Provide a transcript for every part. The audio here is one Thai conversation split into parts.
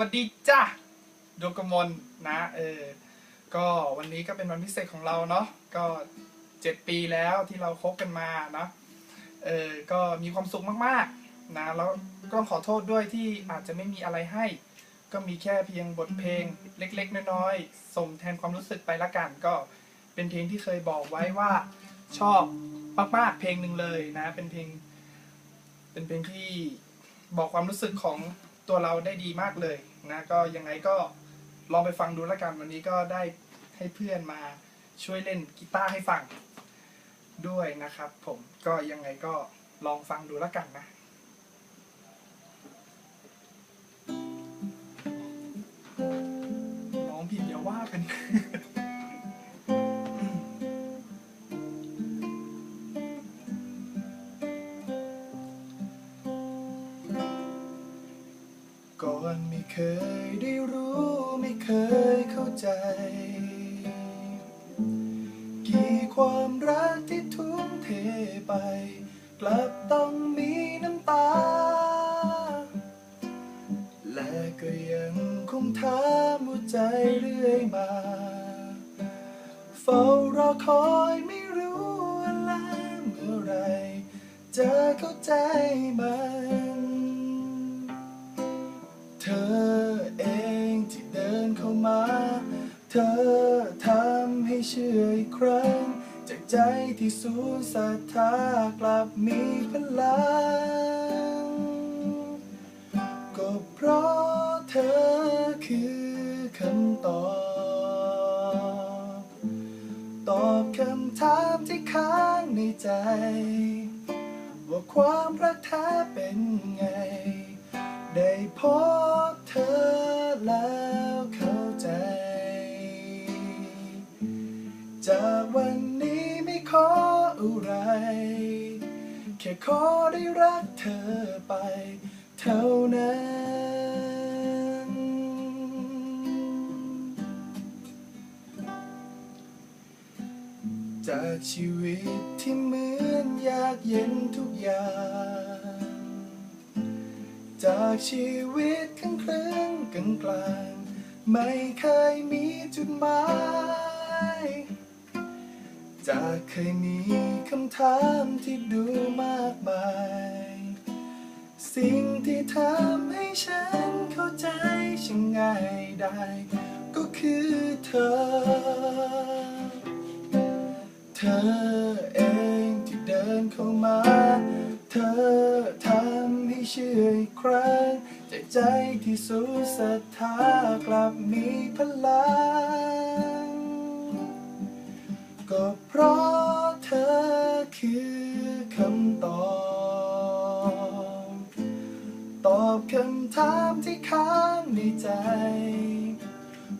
วัสดีจ้าดวงกมลนะเออก็วันนี้ก็เป็นวันพิเศษของเราเนาะก็เจ็ดปีแล้วที่เราคบกันมาเนาะเออก็มีความสุขมากๆนะแล้วก็ขอโทษด้วยที่อาจจะไม่มีอะไรให้ ก็มีแค่เพียงบทเพลงเล็กๆ น้อยๆส่งแทนความรู้สึกไปละกัน ก็เป็นเพลงที่เคยบอกไว้ว่าชอบมากๆเพลงหนึ่งเลยนะ เป็นเพลง เป็นเพลงที่บอกความรู้สึกของ ตัวเราได้ดีมากเลยนะก็ยังไงก็ลองไปฟังดูแล้วกันวันนี้ก็ได้ให้เพื่อนมาช่วยเล่นกีตาร์ให้ฟังด้วยนะครับ ผมก็ยังไงก็ลองฟังดูแล้วกันนะร้องผิดอย่าว่ากัน ก่อนไม่เคยได้รู้ไม่เคยเข้าใจ กี่ความรักที่ทุ่มเทไป กลับต้องมีน้ำตา และก็ยังคงถามหัวใจเรื่อยมา เฝ้ารอคอยไม่รู้เวลาเมื่อไรจะเข้าใจมัน มา เธอทำให้เชื่ออีกครั้ง จากใจที่สูญศรัทธากลับมีพลัง ก็เพราะเธอคือคำตอบ ตอบคำถามที่ค้างในใจ ว่าความรักแท้เป็นไง ได้พบ จากวันนี้ไม่ขออะไร แค่ขอได้รักเธอไปเท่านั้น จากชีวิตที่เหมือนยากเย็นทุกอย่าง จากชีวิตครึ่งครึ่งกลางกลางไม่เคยมีจุดหมาย จากเคยมีคำถามที่ดูมากมาย สิ่งที่ทำให้ฉันเข้าใจช่างง่ายได้ ก็คือเธอ เธอเองที่เดินเข้ามา เธอทำให้เชื่ออีกครั้งใจใจที่สูญศรัทธากลับมีพลัง ก็เพราะเธอคือคำตอบ ตอบคำถามที่ค้างในใจ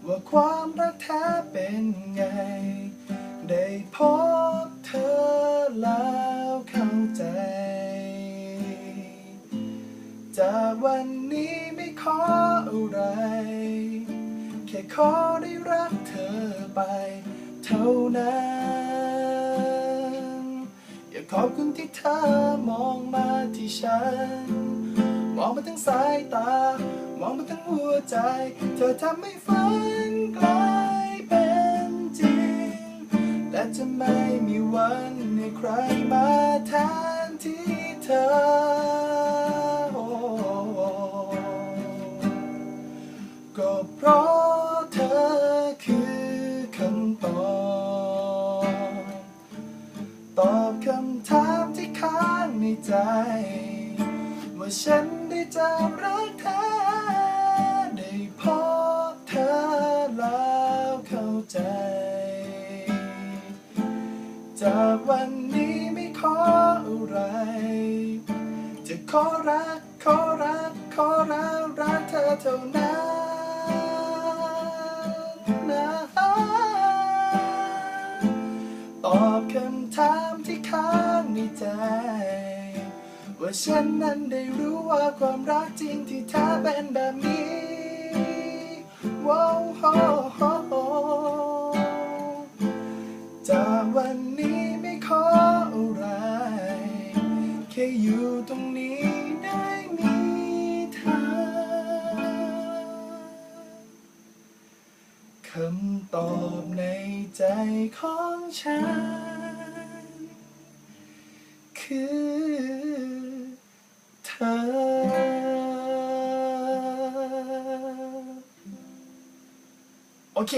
ว่าความรักแท้เป็นไง ได้พบเธอแล้วเข้าใจ จากวันนี้ไม่ขออะไร แค่ขอได้รักเธอไป เท่านั้น อยากขอบคุณที่เธอมองมาที่ฉัน มองมาทั้งสายตา มองมาทั้งหัวใจ เธอทำให้ฝันกลายเป็นจริง และจะไม่มีวันให้ใครมาแทนที่เธอ ใจ ว่าฉันได้จะรักเธอได้พบเธอแล้วเข้าใจ จากวันนี้ไม่ขออะไร จะขอรัก ขอรัก ขอรักรักเธอเท่านั้นตอบคำถามที่ค้างในใจ ว่าฉันนั้นได้รู้ว่าความรักจริงที่แท้เป็นแบบนี้ว้าวโฮโฮจากวันนี้ไม่ขออะไร แค่อยู่ตรงนี้ได้มีเธอคำตอบในใจของฉัน คือ โอเค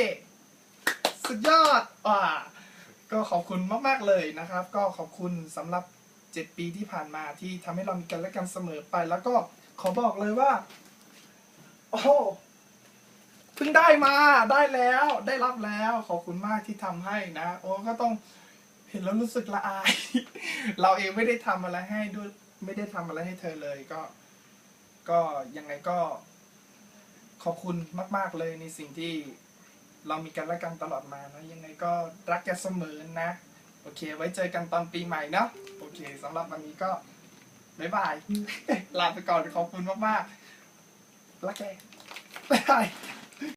สุดยอดอ่าก็ขอบคุณมาก ๆ เลยนะครับ ก็ขอบคุณสำหรับ 7 ปีที่ผ่านมาที่ทำให้เรามีกันและกันเสมอไป แล้วก็ขอบอกเลยว่า โอ้เพิ่งได้มาได้แล้วได้รับแล้วขอบคุณมากที่ทำให้นะ โอ้ก็ต้องเห็นแล้วรู้สึกละอาย เราเองไม่ได้ทำอะไรให้ด้วยไม่ได้ทำอะไรให้เธอเลยก็ ก็ยังไงก็ ขอบคุณมาก ๆเลยในสิ่งที่ เรามีกันและกันตลอดมานะยังไงก็รักกันเสมอนะ โอเค ไว้เจอกันตอนปีใหม่เนาะโอเคสำหรับวันนี้ก็บ๊ายบาย ลาไปก่อนขอบคุณมากๆรักแกบ๊ายบาย